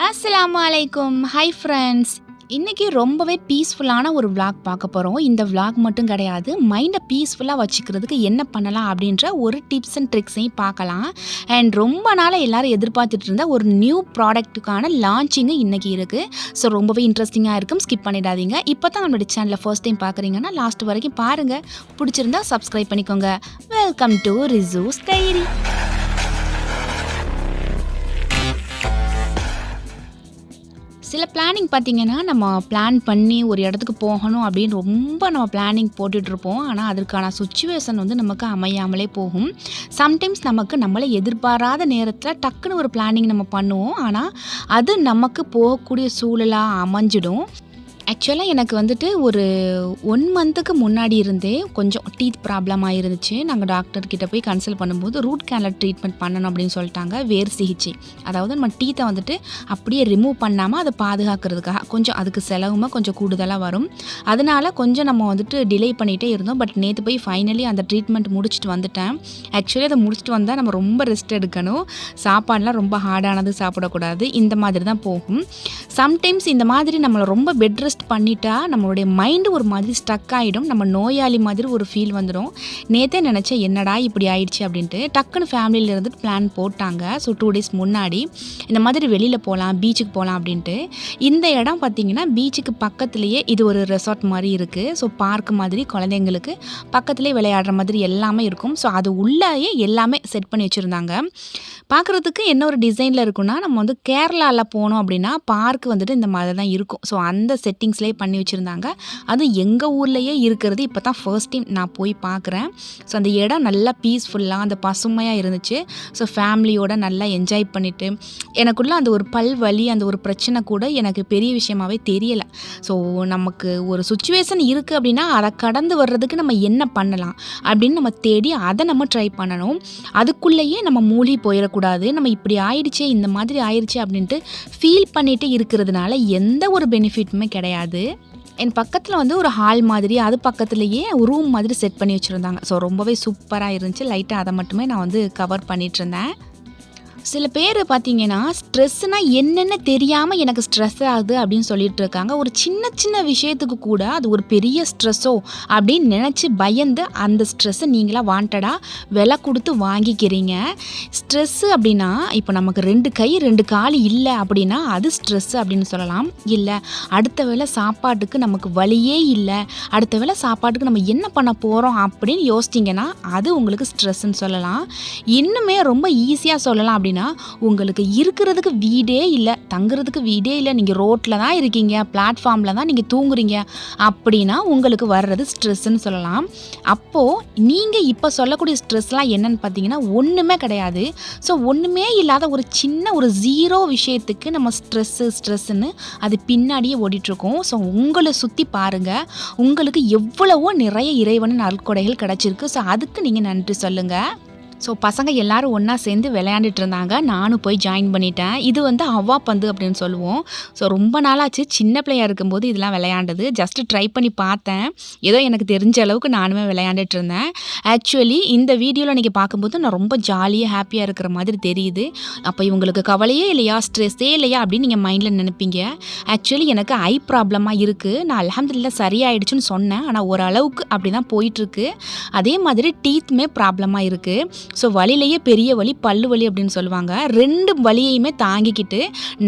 அஸ்லாம் வலைக்கும் hi friends இன்றைக்கி ரொம்பவே பீஸ்ஃபுல்லான ஒரு விளாக் பார்க்க போகிறோம் இந்த விளாக் மட்டும் கிடையாது. மைண்டை பீஸ்ஃபுல்லாக வச்சுக்கிறதுக்கு என்ன பண்ணலாம் அப்படின்ற ஒரு டிப்ஸ் அண்ட் ட்ரிக்ஸையும் பார்க்கலாம். அண்ட் ரொம்ப நாளாக எல்லோரும் எதிர்பார்த்துட்டு இருந்த ஒரு நியூ ப்ராடக்ட்டுக்கான லான்ச்சிங்கு இன்றைக்கி இருக்குது ஸோ ரொம்பவே இன்ட்ரெஸ்டிங்காக இருக்கும். ஸ்கிப் பண்ணிடாதீங்க. இப்போ தான் நம்மளுடைய சேனலில் ஃபர்ஸ்ட் டைம் பார்க்குறீங்கன்னா லாஸ்ட் வரைக்கும் பாருங்கள் பிடிச்சிருந்தா சப்ஸ்கிரைப் பண்ணிக்கோங்க. வெல்கம் டு ரிசூஸ் டைரி சில பிளானிங் பார்த்தீங்கன்னா நம்ம பிளான் பண்ணி ஒரு இடத்துக்கு போகணும் அப்படின்னு ரொம்ப நம்ம பிளானிங் போட்டுட்ருப்போம். ஆனால் அதற்கான சுச்சுவேஷன் வந்து நமக்கு அமையாமலே போகும். சம்டைம்ஸ் நமக்கு நம்மளை எதிர்பாராத நேரத்தில் டக்குன்னு ஒரு பிளானிங் நம்ம பண்ணுவோம். ஆனால் அது நமக்கு போகக்கூடிய சூழலாக அமைஞ்சிடும். ஆக்சுவலாக எனக்கு வந்துட்டு ஒரு ஒன் மந்த்துக்கு முன்னாடி இருந்தே கொஞ்சம் டீத் ப்ராப்ளமாக இருந்துச்சு நாங்கள் டாக்டர் கிட்ட போய் கன்சல்ட் பண்ணும்போது ரூட் கேனல் ட்ரீட்மெண்ட் பண்ணணும் அப்படின்னு சொல்லிட்டாங்க. வேர் சிகிச்சை. அதாவது நம்ம டீத்தை வந்துட்டு அப்படியே ரிமூவ் பண்ணாமல் அதை பாதுகாக்கிறதுக்காக கொஞ்சம் அதுக்கு செலவுமே கொஞ்சம் கூடுதலாக வரும். அதனால கொஞ்சம் நம்ம வந்துட்டு டிலே பண்ணிகிட்டே இருந்தோம். பட் நேற்று போய் ஃபைனலி அந்த ட்ரீட்மெண்ட் முடிச்சுட்டு வந்துட்டேன். ஆக்சுவலி அதை முடிச்சுட்டு வந்தால் நம்ம ரொம்ப ரெஸ்ட் எடுக்கணும். சாப்பாடெலாம் ரொம்ப ஹார்டானது சாப்பிடக்கூடாது. இந்த மாதிரி தான் போகும். சம்டைம்ஸ் இந்த மாதிரி நம்மளை ரொம்ப பெட் ரெஸ்ட் பண்ணிட்டா நம்மளுடைய மைண்டு ஒரு மாதிரி ஸ்டக் ஆகிடும் நம்ம நோயாளி மாதிரி ஒரு ஃபீல் வந்துடும் நேற்றே நினச்சேன் என்னடா இப்படி ஆயிடுச்சு? அப்படின்ட்டு டக்குன்னு ஃபேமிலியில் இருந்து பிளான் போட்டாங்க. ஸோ டூ டேஸ் முன்னாடி இந்த மாதிரி வெளியில் போகலாம் பீச்சுக்கு போகலாம் அப்படின்ட்டு. இந்த இடம் பார்த்தீங்கன்னா பீச்சுக்கு பக்கத்துலேயே இது ஒரு ரெசார்ட் மாதிரி இருக்குது ஸோ பார்க் மாதிரி குழந்தைங்களுக்கு பக்கத்துலேயே விளையாடுற மாதிரி எல்லாமே இருக்கும். ஸோ அது உள்ளேயே எல்லாமே செட் பண்ணி வச்சுருந்தாங்க. பார்க்குறதுக்கு என்ன ஒரு டிசைனில் இருக்குன்னா நம்ம வந்து கேரளாவில் போனோம் அப்படின்னா பார்க் வந்துட்டு இந்த மாதிரி தான் இருக்கும். ஸோ அந்த செட் செட்டிங்ஸ்லேயே பண்ணி வச்சுருந்தாங்க. அதுவும் எங்கள் ஊர்லேயே இருக்கிறது. இப்போ தான் ஃபர்ஸ்ட் டைம் நான் போய் பார்க்குறேன் ஸோ அந்த இடம் நல்லா பீஸ்ஃபுல்லாக அந்த பசுமையாக இருந்துச்சு. ஸோ ஃபேமிலியோட நல்லா என்ஜாய் பண்ணிவிட்டு எனக்குள்ள அந்த ஒரு பல் வலி அந்த ஒரு பிரச்சனை கூட எனக்கு பெரிய விஷயமாவே தெரியலை. ஸோ நமக்கு ஒரு சுச்சுவேஷன் இருக்குது அப்படின்னா அதை கடந்து வர்றதுக்கு நம்ம என்ன பண்ணலாம்? அப்படின்னு நம்ம தேடி அதை நம்ம ட்ரை பண்ணணும். அதுக்குள்ளேயே நம்ம மூழ்கி போயிடக்கூடாது. நம்ம இப்படி ஆயிடுச்சே இந்த மாதிரி ஆயிடுச்சு அப்படின்ட்டு ஃபீல் பண்ணிட்டு இருக்கிறதுனால எந்த ஒரு பெனிஃபிட்டுமே கிடையாது. என் பக்கத்தில் வந்து ஒரு ஹால் மாதிரி அது பக்கத்துலேயே ரூம் மாதிரி செட் பண்ணி வச்சுருந்தாங்க. ஸோ ரொம்பவே சூப்பராக இருந்துச்சு. லைட்டாக அதை மட்டுமே நான் வந்து கவர் பண்ணிகிட்ருந்தேன் இருந்தேன். சில பேர் பார்த்தீங்கன்னா ஸ்ட்ரெஸ்னால் என்னென்ன தெரியாமல் எனக்கு ஸ்ட்ரெஸ் ஆகுது அப்படின்னு சொல்லிட்டு இருக்காங்க. ஒரு சின்ன சின்ன விஷயத்துக்கு கூட அது ஒரு பெரிய ஸ்ட்ரெஸ்ஸோ அப்படின்னு நினச்சி பயந்து அந்த ஸ்ட்ரெஸ்ஸை நீங்களாக வாண்டடாக விலை கொடுத்து வாங்கிக்கிறீங்க. ஸ்ட்ரெஸ்ஸு அப்படின்னா இப்போ நமக்கு ரெண்டு கை ரெண்டு கால் இல்லை அப்படின்னா அது ஸ்ட்ரெஸ்ஸு அப்படின்னு சொல்லலாம். இல்லை அடுத்த வேளை சாப்பாட்டுக்கு நமக்கு வழியே இல்லை. அடுத்த வேளை சாப்பாட்டுக்கு நம்ம என்ன பண்ண போகிறோம் அப்படின்னு யோசிச்சிங்கன்னா அது உங்களுக்கு ஸ்ட்ரெஸ்ஸுன்னு சொல்லலாம். இன்னுமே ரொம்ப ஈஸியாக சொல்லலாம் அப்படின்னு உங்களுக்கு இருக்கிறதுக்கு வீடே இல்லை தங்குறதுக்கு வீடே இல்லை நீங்கள் ரோட்டில் தான் இருக்கீங்க பிளாட்ஃபார்மில் தான் நீங்கள் தூங்குறீங்க அப்படின்னா உங்களுக்கு வர்றது ஸ்ட்ரெஸ்ன்னு சொல்லலாம். அப்போது நீங்கள் இப்போ சொல்லக்கூடிய ஸ்ட்ரெஸ்லாம் என்னன்னு பார்த்தீங்கன்னா ஒன்றுமே கிடையாது. ஸோ ஒன்றுமே இல்லாத ஒரு சின்ன ஒரு ஜீரோ விஷயத்துக்கு நம்ம ஸ்ட்ரெஸ்ஸு ஸ்ட்ரெஸ்ஸுன்னு அது பின்னாடியே ஓடிட்டுருக்கோம். ஸோ உங்களை சுற்றி பாருங்கள் உங்களுக்கு எவ்வளவோ நிறைய இறைவன் நற்கொடைகள் கிடச்சிருக்கு. ஸோ அதுக்கு நீங்கள் நன்றி சொல்லுங்கள் ஸோ பசங்க எல்லாரும் ஒன்றா சேர்ந்து விளையாண்டுட்டு இருந்தாங்க. நானும் போய் ஜாயின் பண்ணிட்டேன். இது வந்து அவ்வா பந்து அப்படின்னு சொல்லுவோம். ஸோ ரொம்ப நாளாச்சு. சின்ன பிள்ளையா இருக்கும்போது இதெல்லாம் விளையாண்டது. ஜஸ்ட் ட்ரை பண்ணி பார்த்தேன். ஏதோ எனக்கு தெரிஞ்ச அளவுக்கு நானுமே விளையாண்டுட்டு இருந்தேன். ஆக்சுவலி இந்த வீடியோவில் நீங்கள் பார்க்கும்போது நான் ரொம்ப ஜாலியாக ஹாப்பியாக இருக்கிற மாதிரி தெரியுது. அப்போ இவங்களுக்கு கவலையே இல்லையா? ஸ்ட்ரெஸ்ஸே இல்லையா? அப்படின்னு நீங்கள் மைண்டில் நினைப்பீங்க. ஆக்சுவலி எனக்கு ஐ ப்ராப்ளமாக இருக்குது நான் அலமதுல்ல சரியாயிடுச்சுன்னு சொன்னேன். ஆனால் ஓரளவுக்கு அப்படி தான் போயிட்டுருக்கு அதே மாதிரி டீத்துமே ப்ராப்ளமாக இருக்குது ஸோ வழியிலேயே பெரிய வழி பல்லு வலி அப்படின்னு சொல்லுவாங்க. ரெண்டு வழியையுமே தாங்கிக்கிட்டு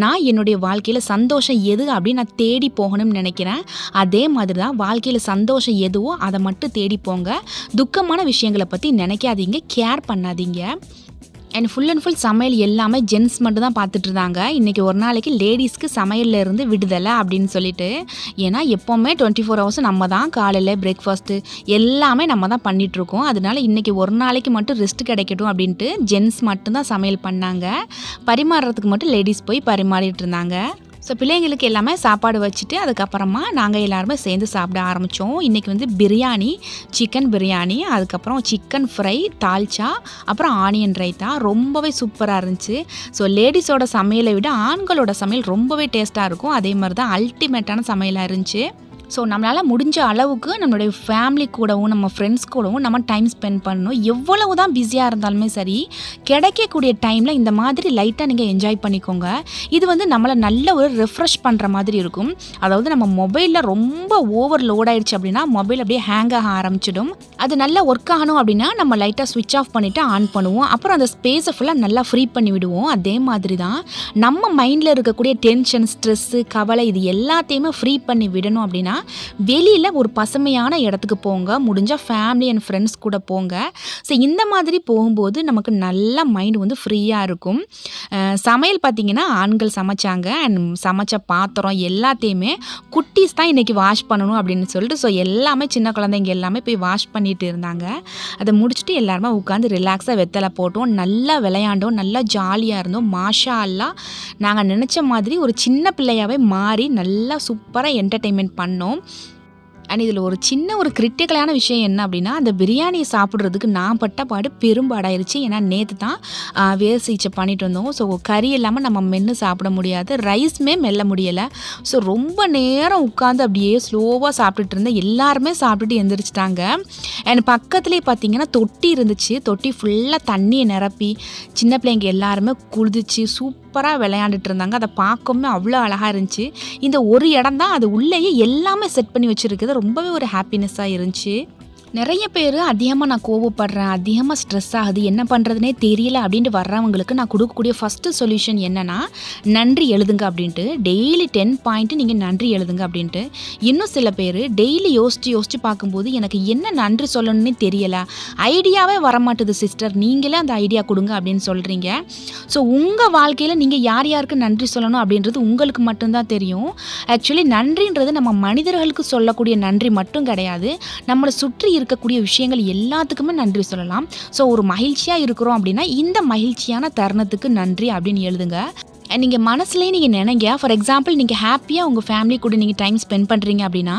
நான் என்னுடைய வாழ்க்கையில் சந்தோஷம் எது அப்படின்னு நான் தேடி போகணும்னு நினைக்கிறேன். அதே மாதிரி தான் வாழ்க்கையில் சந்தோஷம் எதுவோ அதை மட்டும் தேடி போங்க. துக்கமான விஷயங்களை பற்றி நினைக்காதீங்க கேர் பண்ணாதீங்க. அண்ட் ஃபுல் அண்ட் ஃபுல் சமையல் எல்லாமே ஜென்ஸ் மட்டும் தான் பார்த்துட்டு இருந்தாங்க இன்றைக்கி ஒரு நாளைக்கு லேடிஸ்க்கு சமையல்ல இருந்து விடுதலை அப்படின்னு சொல்லிட்டு. ஏன்னா எப்போவுமே டுவெண்ட்டி ஃபோர் ஹவர்ஸும் நம்ம தான் காலையில் பிரேக்ஃபாஸ்ட்டு எல்லாமே நம்ம தான் பண்ணிகிட்ருக்கோம் அதனால இன்றைக்கி ஒரு நாளைக்கு மட்டும் ரெஸ்ட் கிடைக்கட்டும் அப்படின்ட்டு ஜென்ஸ் மட்டும்தான் சமையல் பண்ணாங்க. பரிமாறுறதுக்கு மட்டும் லேடிஸ் போய் பரிமாறிட்டு இருந்தாங்க ஸோ பிள்ளைங்களுக்கு எல்லாமே சாப்பாடு வச்சுட்டு அதுக்கப்புறமா நாங்கள் எல்லாருமே சேர்ந்து சாப்பிட ஆரம்பித்தோம் இன்றைக்கி வந்து பிரியாணி சிக்கன் பிரியாணி அதுக்கப்புறம் சிக்கன் ஃப்ரை தால்ச்சா அப்புறம் ஆனியன் ரைத்தா. ரொம்பவே சூப்பராக இருந்துச்சு. ஸோ லேடிஸோட சமையலை விட ஆண்களோட சமையல் ரொம்பவே டேஸ்ட்டாக இருக்கும். அதே மாதிரி தான் அல்டிமேட்டான சமையலாக இருந்துச்சு. ஸோ நம்மளால் முடிஞ்ச அளவுக்கு நம்மளுடைய ஃபேமிலி கூடவும் நம்ம ஃப்ரெண்ட்ஸ் கூடவும் நம்ம டைம் ஸ்பெண்ட் பண்ணணும். எவ்வளவு தான் பிஸியாக இருந்தாலுமே சரி கிடைக்கக்கூடிய டைமில் இந்த மாதிரி லைட்டாக நீங்கள் என்ஜாய் பண்ணிக்கோங்க. இது வந்து நம்மளை நல்ல ஒரு ரெஃப்ரெஷ் பண்ணுற மாதிரி இருக்கும். அதாவது நம்ம மொபைலில் ரொம்ப ஓவர் லோட் ஆயிடுச்சு அப்படின்னா மொபைல் அப்படியே ஹேங் ஆக ஆரம்பிச்சிடும். அது நல்லா ஒர்க் ஆகணும் அப்படின்னா நம்ம லைட்டாக ஸ்விட்ச் ஆஃப் பண்ணிவிட்டு ஆன் பண்ணுவோம். அப்புறம் அந்த ஸ்பேஸை ஃபுல்லாக நல்லா ஃப்ரீ பண்ணி விடுவோம். அதே மாதிரி தான் நம்ம மைண்டில் இருக்கக்கூடிய டென்ஷன் ஸ்ட்ரெஸ்ஸு கவலை இது எல்லாத்தையுமே ஃப்ரீ பண்ணி விடணும் அப்படின்னா வெளியில் ஒரு பசுமையான இடத்துக்கு போங்க. முடிஞ்சால் ஃபேமிலி அண்ட் ஃப்ரெண்ட்ஸ் கூட போங்க. ஸோ இந்த மாதிரி போகும்போது நமக்கு நல்ல மைண்ட் வந்து ஃப்ரீயாக இருக்கும். சமையல் பார்த்திங்கன்னா ஆண்கள் சமைச்சாங்க. அண்ட் சமைச்ச பாத்திரம் எல்லாத்தையுமே குட்டீஸ் தான் இன்றைக்கி வாஷ் பண்ணணும் அப்படின்னு சொல்லிட்டு ஸோ எல்லாமே சின்ன குழந்தைங்க எல்லாமே போய் வாஷ் பண்ணிட்டு இருந்தாங்க. அதை முடிச்சுட்டு எல்லாருமே உட்காந்து ரிலாக்ஸாக வெத்தலை போட்டோம். நல்லா விளையாண்டோம். நல்லா ஜாலியாக இருந்தோம். மாஷா அல்லா நாங்கள் நினச்ச மாதிரி ஒரு சின்ன பிள்ளையாகவே மாறி நல்லா சூப்பராக என்டர்டெயின்மெண்ட் பண்ணோம். அண்ட் இதில் ஒரு சின்ன ஒரு கிரிட்டிக்கலான விஷயம் என்ன அப்படின்னா அந்த பிரியாணியை சாப்பிட்றதுக்கு நான் பட்ட பாடு பெரும்பாடாயிருச்சு ஏன்னா நேற்று தான் ஆஹ், வேர் சிகிச்சை பண்ணிட்டு வந்தோம். ஸோ கறி இல்லாமல் நம்ம மென்று சாப்பிட முடியாது. ரைஸுமே மெல்ல முடியலை. ஸோ ரொம்ப நேரம் உட்காந்து அப்படியே ஸ்லோவாக சாப்பிட்டுட்டு இருந்தேன். எல்லாருமே சாப்பிட்டுட்டு எந்திரிச்சிட்டாங்க. அண்ட் பக்கத்துலேயே பார்த்தீங்கன்னா தொட்டி இருந்துச்சு. தொட்டி ஃபுல்லாக தண்ணியை நிரப்பி சின்ன பிள்ளைங்க எல்லாருமே குளிச்சு சூப் சூப்பராக விளையாண்டுட்டு இருந்தாங்க அதை பார்க்கவுமே அவ்வளோ அழகாக இருந்துச்சு. இந்த ஒரு இடம் தான் அது உள்ளேயே எல்லாமே செட் பண்ணி வச்சுருக்குது. ரொம்பவே ஒரு ஹாப்பினஸ்ஸாக இருந்துச்சு. நிறைய பேர் அதிகமாக நான் கோவப்படுறேன் அதிகமாக ஸ்ட்ரெஸ் ஆகுது என்ன பண்ணுறதுனே தெரியல அப்படின்ட்டு வர்றவங்களுக்கு நான் கொடுக்கக்கூடிய ஃபஸ்ட்டு சொல்யூஷன் என்னென்னா நன்றி எழுதுங்க அப்படின்ட்டு. டெய்லி டென் பாயிண்ட்டு நீங்கள் நன்றி எழுதுங்க அப்படின்ட்டு. இன்னும் சில பேர் டெய்லி யோசித்து யோசித்து பார்க்கும்போது எனக்கு என்ன நன்றி சொல்லணும்னே தெரியலை. ஐடியாவே வரமாட்டுது சிஸ்டர் நீங்களே அந்த ஐடியா கொடுங்க அப்படின்னு சொல்கிறீங்க ஸோ உங்கள் வாழ்க்கையில் நீங்கள் யார் யாருக்கு நன்றி சொல்லணும் அப்படின்றது உங்களுக்கு மட்டும்தான் தெரியும். ஆக்சுவலி நன்றின்றது நம்ம மனிதர்களுக்கு சொல்லக்கூடிய நன்றி மட்டும் கிடையாது. நம்மளை சுற்றி இருக்கக்கூடிய விஷயங்கள் எல்லாத்துக்குமே நன்றி சொல்லலாம். ஸோ ஒரு மகிழ்ச்சியாக இருக்கிறோம் அப்படின்னா இந்த மகிழ்ச்சியான தருணத்துக்கு நன்றி அப்படின்னு எழுதுங்க. நீங்கள் மனசுலேயே நீங்கள் நினைங்க. ஃபார் எக்ஸாம்பிள் நீங்கள் ஹாப்பியாக உங்கள் ஃபேமிலி கூட நீங்கள் டைம் ஸ்பெண்ட் பண்ணுறீங்க அப்படின்னா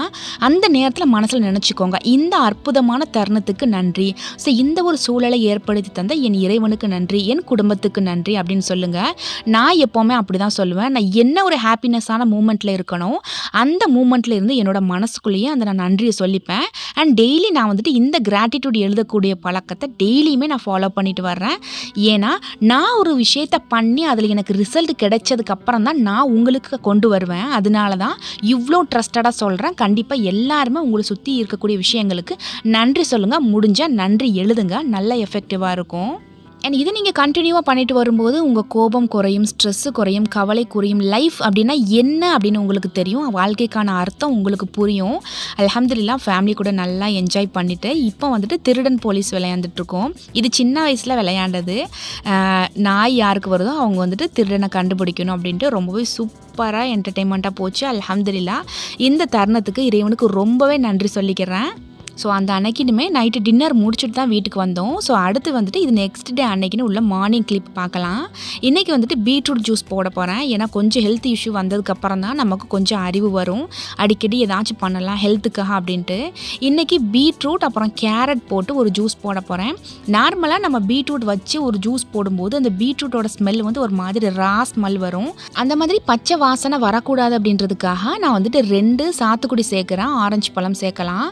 அந்த நேரத்தில் மனசில் நினச்சிக்கோங்க. இந்த அற்புதமான தருணத்துக்கு நன்றி. ஸோ இந்த ஒரு சூழலை ஏற்படுத்தி தந்த என் இறைவனுக்கு நன்றி என் குடும்பத்துக்கு நன்றி அப்படின்னு சொல்லுங்கள் நான் எப்போவுமே அப்படி தான் சொல்லுவேன். நான் என்ன ஒரு ஹாப்பினஸ்ஸான மூமெண்ட்டில் இருக்கணும் அந்த மூமெண்ட்டில் இருந்து என்னோட மனசுக்குள்ளேயே அந்த நான் நன்றியை சொல்லிப்பேன். அண்ட் டெய்லி நான் வந்துட்டு இந்த கிராட்டிடியூட் எழுதக்கூடிய பழக்கத்தை டெய்லியுமே நான் ஃபாலோ பண்ணிட்டு வர்றேன். ஏன்னா நான் ஒரு விஷயத்த பண்ணி அதில் எனக்கு ரிசல்ட் கிடைச்சதுக்கு அப்புறம் தான் நான் உங்களுக்கு கொண்டு வருவேன். அதனால தான் இவ்வளோ ட்ரஸ்டடாக சொல்கிறேன் கண்டிப்பாக எல்லாருமே உங்களை சுற்றி இருக்கக்கூடிய விஷயங்களுக்கு நன்றி சொல்லுங்கள் முடிஞ்சால் நன்றி எழுதுங்க. நல்ல எஃபெக்டிவாக இருக்கும். அண்ட் இது நீங்கள் கண்டினியூவாக பண்ணிட்டு வரும்போது உங்கள் கோபம் குறையும் ஸ்ட்ரெஸ்ஸு குறையும் கவலை குறையும் லைஃப் அப்படின்னா என்ன அப்படின்னு உங்களுக்கு தெரியும். வாழ்க்கைக்கான அர்த்தம் உங்களுக்கு புரியும். அல்ஹம்துலில்லாஹ் ஃபேமிலி கூட நல்லா என்ஜாய் பண்ணிவிட்டு இப்போ வந்துட்டு திருடன் போலீஸ் விளையாண்டுட்ருக்கோம் இது சின்ன வயசில் விளையாண்டது. நாய் யாருக்கு வருதோ அவங்க வந்துட்டு திருடனை கண்டுபிடிக்கணும் அப்படின்ட்டு ரொம்பவே சூப்பராக என்டர்டெயின்மெண்ட்டாக போச்சு. அலமதுல்லா இந்த தருணத்துக்கு இறைவனுக்கு ரொம்பவே நன்றி சொல்லிக்கிறேன். ஸோ அந்த அன்னைக்குனுமே நைட்டு டின்னர் முடிச்சுட்டு தான் வீட்டுக்கு வந்தோம். ஸோ அடுத்து வந்துட்டு இது நெக்ஸ்ட் டே அன்னைக்குன்னு உள்ள மார்னிங் கிளிப் பார்க்கலாம். இன்றைக்கி வந்துட்டு பீட்ரூட் ஜூஸ் போட போகிறேன் ஏன்னா கொஞ்சம் ஹெல்த் இஷ்யூ வந்ததுக்கப்புறம் தான் நமக்கு கொஞ்சம் அறிவு வரும். அடிக்கடி ஏதாச்சும் பண்ணலாம் ஹெல்த்துக்காக அப்படின்ட்டு. இன்றைக்கி பீட்ரூட் அப்புறம் கேரட் போட்டு ஒரு ஜூஸ் போட போகிறேன் நார்மலாக நம்ம பீட்ரூட் வச்சு ஒரு ஜூஸ் போடும்போது அந்த பீட்ரூட்டோட ஸ்மெல் வந்து ஒரு மாதிரி ரா ஸ்மெல் வரும். அந்த மாதிரி பச்சை வாசனை வரக்கூடாது அப்படின்றதுக்காக நான் வந்துட்டு ரெண்டு சாத்துக்குடி சேர்க்குறேன். ஆரஞ்சு பழம் சேர்க்கலாம்.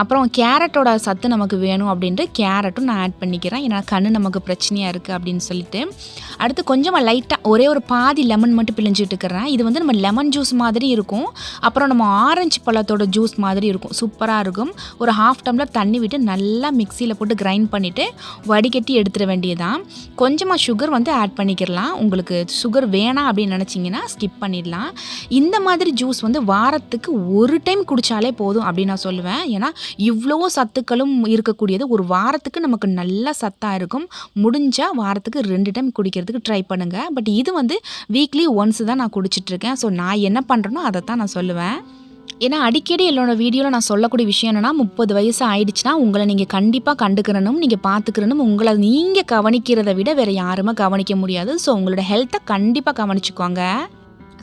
அப்புறம் அப்புறம் கேரட்டோட சத்து நமக்கு வேணும் அப்படின்ட்டு கேரட்டும் நான் ஆட் பண்ணிக்கிறேன். ஏன்னா கண்ணு நமக்கு பிரச்சனையாக இருக்குது அப்படின்னு சொல்லிட்டு. அடுத்து கொஞ்சமாக லைட்டாக ஒரே ஒரு பாதி லெமன் மட்டும் பிழிஞ்சிட்டு இருக்கிறேன். இது வந்து நம்ம லெமன் ஜூஸ் மாதிரி இருக்கும். அப்புறம் நம்ம ஆரஞ்சு பழத்தோட ஜூஸ் மாதிரி இருக்கும். சூப்பராக இருக்கும். ஒரு ஹாஃப் டம்ளர் தண்ணி விட்டு நல்லா மிக்சியில் போட்டு கிரைண்ட் பண்ணிவிட்டு வடிகட்டி எடுத்துட வேண்டியதான் கொஞ்சமாக சுகர் வந்து ஆட் பண்ணிக்கிறலாம். உங்களுக்கு சுகர் வேணாம் அப்படின்னு நினச்சிங்கன்னா ஸ்கிப் பண்ணிடலாம். இந்த மாதிரி ஜூஸ் வந்து வாரத்துக்கு ஒரு டைம் குடித்தாலே போதும் அப்படின்னு நான் சொல்லுவேன். ஏன்னா இவ்வளோ சத்துக்களும் இருக்கக்கூடியது. ஒரு வாரத்துக்கு நமக்கு நல்ல சத்தாக இருக்கும். முடிஞ்சால் வாரத்துக்கு ரெண்டு டைம் குடிக்கிறதுக்கு ட்ரை பண்ணுங்கள் பட் இது வந்து வீக்லி ஒன்ஸ் தான் நான் குடிச்சிட்ருக்கேன் ஸோ நான் என்ன பண்ணுறேனோ அதை தான் நான் சொல்லுவேன். ஏன்னா அடிக்கடி என்னோடய வீடியோவில் நான் சொல்லக்கூடிய விஷயம் என்னென்னா முப்பது வயசு ஆயிடுச்சுன்னா உங்களை நீங்கள் கண்டிப்பாக கண்டுக்கிறனும் நீங்கள் பார்த்துக்கிறனும் உங்களை நீங்கள் கவனிக்கிறதை விட வேறு யாருமே கவனிக்க முடியாது. ஸோ உங்களோட ஹெல்த்தை கண்டிப்பாக கவனிச்சுக்கோங்க.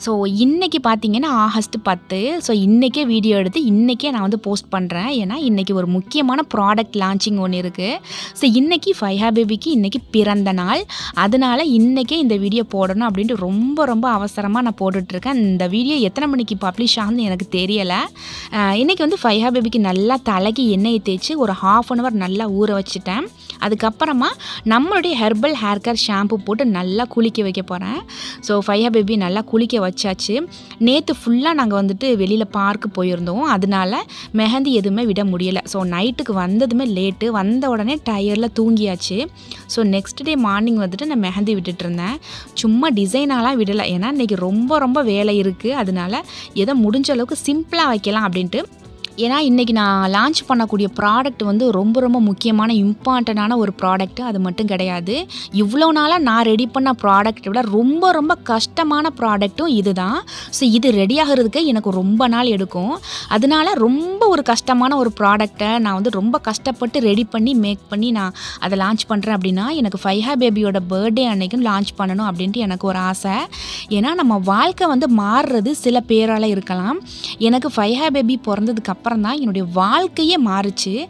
ஸோ இன்றைக்கி பார்த்தீங்கன்னா ஆகஸ்ட் பத்து. ஸோ இன்றைக்கே வீடியோ எடுத்து இன்றைக்கே நான் வந்து போஸ்ட் பண்ணுறேன் ஏன்னா இன்றைக்கி ஒரு முக்கியமான ப்ராடக்ட் லான்ச்சிங் ஒன்று இருக்குது ஸோ இன்றைக்கி ஃபைஹா பேபிக்கு இன்றைக்கி பிறந்த நாள். அதனால் இன்றைக்கே இந்த வீடியோ போடணும் அப்படின்ட்டு ரொம்ப ரொம்ப அவசரமாக நான் போட்டுட்ருக்கேன். இந்த வீடியோ எத்தனை மணிக்கு பப்ளிஷ் ஆகுதுன்னு எனக்கு தெரியலை. இன்றைக்கி வந்து ஃபைஹா பேபிக்கு நல்லா தலைக்கு எண்ணெயை தேய்ச்சி ஒரு ஹாஃப் அன் ஹவர் நல்லா ஊற வச்சுட்டேன். அதுக்கப்புறமா நம்மளுடைய ஹெர்பல் ஹேர் கேர் ஷாம்பு போட்டு நல்லா குளிக்க வைக்க போகிறேன் ஸோ ஃபைஹா பேபி நல்லா குளிக்க வச்சாச்சு. நேற்று ஃபுல்லாக நாங்கள் வந்துட்டு வெளியில் பார்க்கு போயிருந்தோம். அதனால மெஹந்தி எதுவுமே விட முடியலை. ஸோ நைட்டுக்கு வந்ததுமே லேட்டு வந்த உடனே டயரில் தூங்கியாச்சு. ஸோ நெக்ஸ்ட் டே மார்னிங் வந்துட்டு நான் மெஹந்தி விட்டுட்டு இருந்தேன். சும்மா டிசைனாலாம் விடலை. ஏன்னா இன்றைக்கி ரொம்ப ரொம்ப வேலை இருக்குது அதனால எதை முடிஞ்ச அளவுக்கு சிம்பிளாக வைக்கலாம் அப்படின்ட்டு ஏன்னா இன்றைக்கி நான் லான்ச் பண்ணக்கூடிய ப்ராடக்ட் வந்து ரொம்ப ரொம்ப முக்கியமான இம்பார்ட்டண்டான ஒரு ப்ராடக்ட் அது மட்டும் கிடையாது. இவ்வளோ நாளாக நான் ரெடி பண்ண ப்ராடக்ட்டை விட ரொம்ப ரொம்ப கஷ்டமான ப்ராடக்ட்டும் இது தான் ஸோ இது ரெடி ஆகிறதுக்கு எனக்கு ரொம்ப நாள் எடுக்கும். அதனால ரொம்ப ஒரு கஷ்டமான ஒரு ப்ராடக்டை நான் வந்து ரொம்ப கஷ்டப்பட்டு ரெடி பண்ணி மேக் பண்ணி நான் அதை லான்ச் பண்ணுறேன் அப்படின்னா எனக்கு ஃபைஹா பேபியோட பர்த்டே அன்னைக்கும் லான்ச் பண்ணணும் அப்படின்ட்டு எனக்கு ஒரு ஆசை. ஏன்னா நம்ம வாழ்க்கை வந்து மாறுறது சில பேரால் இருக்கலாம். எனக்கு ஃபைஹா பேபி பிறந்ததுக்கு அப்புறம் தான் என்னுடைய வாழ்க்கையே மாறுச்சு.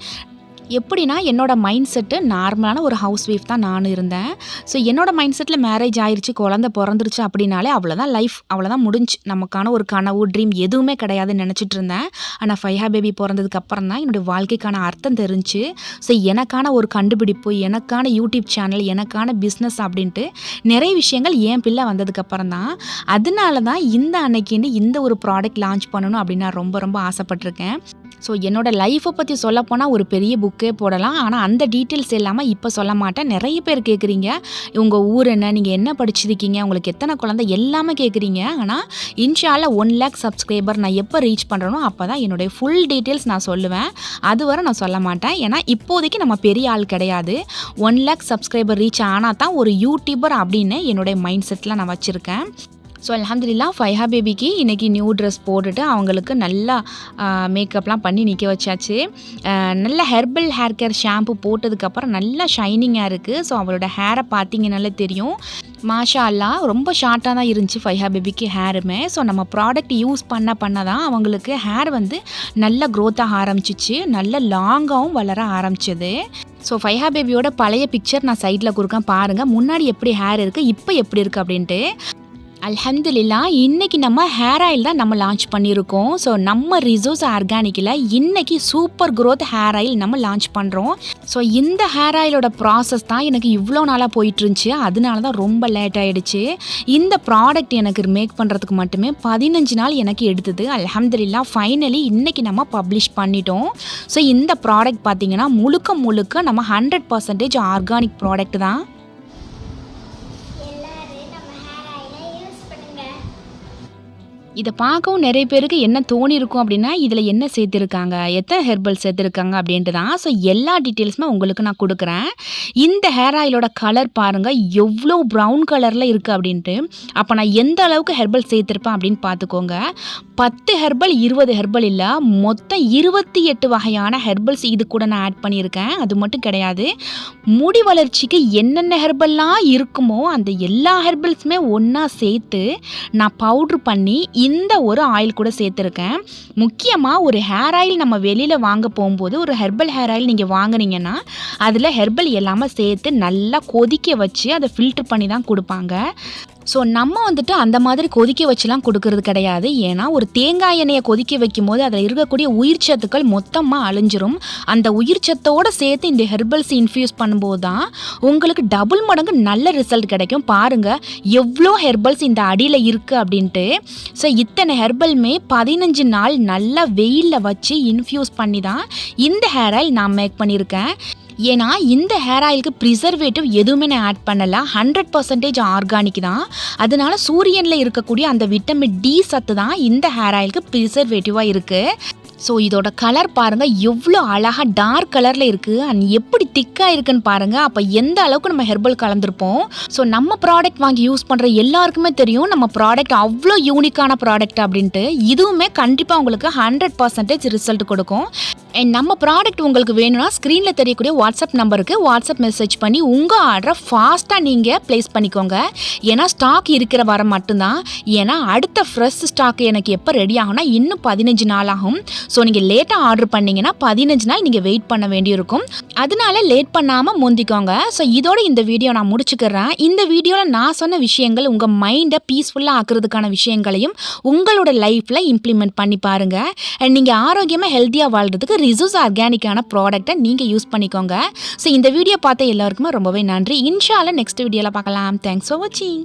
எப்படின்னா என்னோடய மைண்ட் செட்டு நார்மலான ஒரு ஹவுஸ் ஒய்ஃப் தான் நான் இருந்தேன். ஸோ என்னோடய மைண்ட் செட்டில் மேரேஜ் ஆயிடுச்சு குழந்த பிறந்துருச்சு அப்படின்னாலே அவ்வளோதான் லைஃப் அவ்வளோதான் முடிஞ்சு. நமக்கான ஒரு கனவு ட்ரீம் எதுவுமே கிடையாதுன்னு நினச்சிட்டு இருந்தேன். ஆனால் ஃபைஹா பேபி பிறந்ததுக்கு அப்புறம் தான் என்னுடைய வாழ்க்கைக்கான அர்த்தம் தெரிஞ்சு ஸோ எனக்கான ஒரு கண்டுபிடிப்பு எனக்கான யூடியூப் சேனல் எனக்கான பிஸ்னஸ் அப்படின்ட்டு நிறைய விஷயங்கள் என் பிள்ளை வந்ததுக்கப்புறம் தான். அதனால தான் இந்த அன்னைக்குன்னு இந்த ஒரு ப்ராடக்ட் லான்ச் பண்ணணும் அப்படின்னு நான் ரொம்ப ரொம்ப ஆசைப்பட்டிருக்கேன். ஸோ என்னோடய லைஃப்பை பற்றி சொல்லப்போனால் ஒரு பெரிய புக்கே போடலாம். ஆனால் அந்த டீட்டெயில்ஸ் இல்லாமல் இப்போ சொல்ல மாட்டேன். நிறைய பேர் கேட்குறீங்க உங்கள் ஊர் என்ன? நீங்கள் என்ன படிச்சிருக்கீங்க? உங்களுக்கு எத்தனை குழந்தை? எல்லாமே கேட்குறீங்க ஆனால் இன்ஷால்ல ஒன் லேக் சப்ஸ்கிரைபர் நான் எப்போ ரீச் பண்ணுறனோ அப்போ தான் என்னுடைய ஃபுல் டீட்டெயில்ஸ் நான் சொல்லுவேன். அதுவரை நான் சொல்ல மாட்டேன். ஏன்னா இப்போதைக்கு நம்ம பெரிய ஆள் கிடையாது. ஒன் லேக் சப்ஸ்கிரைபர் ரீச் ஆனால் தான் ஒரு யூடியூபர் அப்படின்னு என்னுடைய மைண்ட் செட்டில் நான் வச்சுருக்கேன். ஸோ அலமதுல்லா ஃபைஹா பேபிக்கு இன்றைக்கி நியூ ட்ரெஸ் போட்டுட்டு அவங்களுக்கு நல்லா மேக்கப்லாம் பண்ணி நிற்க வச்சாச்சு. நல்ல ஹெர்பல் ஹேர் கேர் ஷாம்பு போட்டதுக்கப்புறம் நல்லா ஷைனிங்காக இருக்குது ஸோ அவளோட ஹேரை பார்த்தீங்கனாலே தெரியும். மாஷா அல்லா ரொம்ப ஷார்ட்டாக தான் இருந்துச்சு ஃபைஹா பேபிக்கு ஹேருமே ஸோ நம்ம ப்ராடக்ட் யூஸ் பண்ண பண்ண தான் அவங்களுக்கு ஹேர் வந்து நல்ல க்ரோத்தாக ஆரம்பிச்சிச்சு. நல்ல லாங்காகவும் வளர ஆரம்பிச்சது. ஸோ ஃபைஹா பேபியோட பழைய பிக்சர் நான் சைடில் கொடுக்கேன் பாருங்கள் முன்னாடி எப்படி ஹேர் இருக்குது இப்போ எப்படி இருக்குது அப்படின்ட்டு. அல்ஹம்துலில்லா இன்னைக்கு நம்ம ஹேர் ஆயில் தான் நம்ம லான்ச் பண்ணியிருக்கோம் ஸோ நம்ம ரிசோர்ஸ் ஆர்கானிக்கில் இன்னைக்கு சூப்பர் க்ரோத் ஹேர் ஆயில் நம்ம லான்ச் பண்ணுறோம் ஸோ இந்த ஹேர் ஆயிலோட ப்ராசஸ் தான் எனக்கு இவ்வளோ நாளாக போயிட்டு இருந்துச்சு அதனால தான் ரொம்ப லேட் ஆகிடுச்சு இந்த ப்ராடக்ட் எனக்கு மேக் பண்ணுறதுக்கு மட்டுமே பதினஞ்சு நாள் எனக்கு எடுத்தது. அல்ஹம்துலில்லா ஃபைனலி இன்னைக்கு நம்ம பப்ளிஷ் பண்ணிட்டோம். ஸோ இந்த ப்ராடக்ட் பார்த்தீங்கன்னா முழுக்க முழுக்க நம்ம ஹண்ட்ரட் பர்சன்டேஜ் ஆர்கானிக் ப்ராடக்ட் தான். இதை பார்க்கவும் நிறைய பேருக்கு என்ன தோணி இருக்கும் அப்படின்னா இதில் என்ன சேர்த்துருக்காங்க எத்தனை ஹெர்பல் சேர்த்துருக்காங்க அப்படின்ட்டு தான் ஸோ எல்லா டீட்டெயில்ஸுமே உங்களுக்கு நான் கொடுக்குறேன். இந்த ஹேர் ஆயிலோட கலர் பாருங்கள் எவ்வளோ ப்ரௌன் கலரில் இருக்குது அப்படின்ட்டு. அப்போ நான் எந்த அளவுக்கு ஹெர்பல் சேர்த்துருப்பேன் அப்படின்னு பார்த்துக்கோங்க. பத்து ஹெர்பல் இருபது ஹெர்பல் இல்லை. மொத்தம் இருபத்தி எட்டு வகையான ஹெர்பல்ஸ் இது கூட நான் ஆட் பண்ணியிருக்கேன். அது மட்டும் கிடையாது. முடி வளர்ச்சிக்கு என்னென்ன ஹெர்பல்லாம் இருக்குமோ அந்த எல்லா ஹெர்பல்ஸுமே ஒன்றா சேர்த்து நான் பவுட்ரு பண்ணி இந்த ஒரு ஆயில் கூட சேர்த்துருக்கேன். முக்கியமாக ஒரு ஹேர் ஆயில் நம்ம வெளியில் வாங்க போகும்போது ஒரு ஹெர்பல் ஹேர் ஆயில் நீங்கள் வாங்குனீங்கன்னா அதில் ஹெர்பல் எல்லாமே சேர்த்து நல்லா கொதிக்க வச்சு அதை ஃபில்ட்ரு பண்ணி தான் கொடுப்பாங்க. ஸோ நம்ம வந்துட்டு அந்த மாதிரி கொதிக்க வச்சுலாம் கொடுக்கறது கிடையாது. ஏன்னா ஒரு தேங்காய் எண்ணெயை கொதிக்க வைக்கும் போது அதில் இருக்கக்கூடிய உயிர் சத்துக்கள் மொத்தமாக அழிஞ்சிரும். அந்த உயிர் சத்தோடு சேர்த்து இந்த ஹெர்பல்ஸ் இன்ஃப்யூஸ் பண்ணும்போது தான் உங்களுக்கு டபுள் மடங்கு நல்ல ரிசல்ட் கிடைக்கும். பாருங்கள் எவ்வளோ ஹெர்பல்ஸ் இந்த அடியில் இருக்குது அப்படின்ட்டு. ஸோ இத்தனை ஹெர்பல்மே பதினஞ்சு நாள் நல்லா வெயிலில் வச்சு இன்ஃப்யூஸ் பண்ணி தான் இந்த ஹேர் ஆயில் நான் மேக் பண்ணியிருக்கேன். ஏன்னா இந்த ஹேர் ஆயிலுக்கு ப்ரிசர்வேட்டிவ் எதுவுமே நான் ஆட் பண்ணல. ஹண்ட்ரட் பர்சன்டேஜ் ஆர்கானிக் தான். அதனால சூரியனில் இருக்கக்கூடிய அந்த விட்டமின் டி சத்து தான் இந்த ஹேர் ஆயிலுக்கு ப்ரிசர்வேட்டிவாக இருக்குது ஸோ இதோட கலர் பாருங்கள் எவ்வளோ அழகாக டார்க் கலரில் இருக்குது அண்ட் எப்படி திக்காக இருக்குன்னு பாருங்கள் அப்போ எந்த அளவுக்கு நம்ம ஹெர்பல் கலந்துருப்போம். ஸோ நம்ம ப்ராடக்ட் வாங்கி யூஸ் பண்ணுற எல்லாருக்குமே தெரியும். நம்ம ப்ராடக்ட் அவ்வளோ யூனிக்கான ப்ராடக்ட் அப்படின்ட்டு. இதுவுமே கண்டிப்பாக உங்களுக்கு ஹண்ட்ரட் பர்சன்டேஜ் ரிசல்ட் கொடுக்கும். அண்ட் நம்ம ப்ராடக்ட் உங்களுக்கு வேணும்னா ஸ்க்ரீனில் தெரியக்கூடிய வாட்ஸ்அப் நம்பருக்கு வாட்ஸ்அப் மெசேஜ் பண்ணி உங்கள் ஆர்டரை ஃபாஸ்ட்டாக நீங்கள் ப்ளேஸ் பண்ணிக்கோங்க. ஏன்னா ஸ்டாக் இருக்கிற வர மட்டும்தான். ஏன்னா அடுத்த ஃப்ரெஷ் ஸ்டாக் எனக்கு எப்போ ரெடி ஆகும்னா இன்னும் பதினஞ்சு நாள் ஆகும். ஸோ நீங்கள் லேட்டாக ஆர்டர் பண்ணீங்கன்னா பதினஞ்சு நாள் நீங்கள் வெயிட் பண்ண வேண்டியிருக்கும். அதனால லேட் பண்ணாமல் முந்திக்கோங்க. ஸோ இதோட இந்த வீடியோ நான் முடிச்சுக்கிறேன். இந்த வீடியோவில் நான் சொன்ன விஷயங்கள் உங்கள் மைண்டை பீஸ்ஃபுல்லாக ஆக்குறதுக்கான விஷயங்களையும் உங்களோட லைஃப்பில் இம்ப்ளிமெண்ட் பண்ணி பாருங்கள் அண்ட் நீங்கள் ஆரோக்கியமாக ஹெல்த்தியாக வாழ்கிறதுக்கு ரிசூஸ் ஆர்கானிக்கான ப்ராடக்ட்டை நீங்கள் யூஸ் பண்ணிக்கோங்க. ஸோ இந்த வீடியோ பார்த்த எல்லாருக்குமே ரொம்பவே நன்றி. இன்ஷால நெக்ஸ்ட் வீடியோவில் பார்க்கலாம். தேங்க்ஸ் ஃபார் வாட்சிங்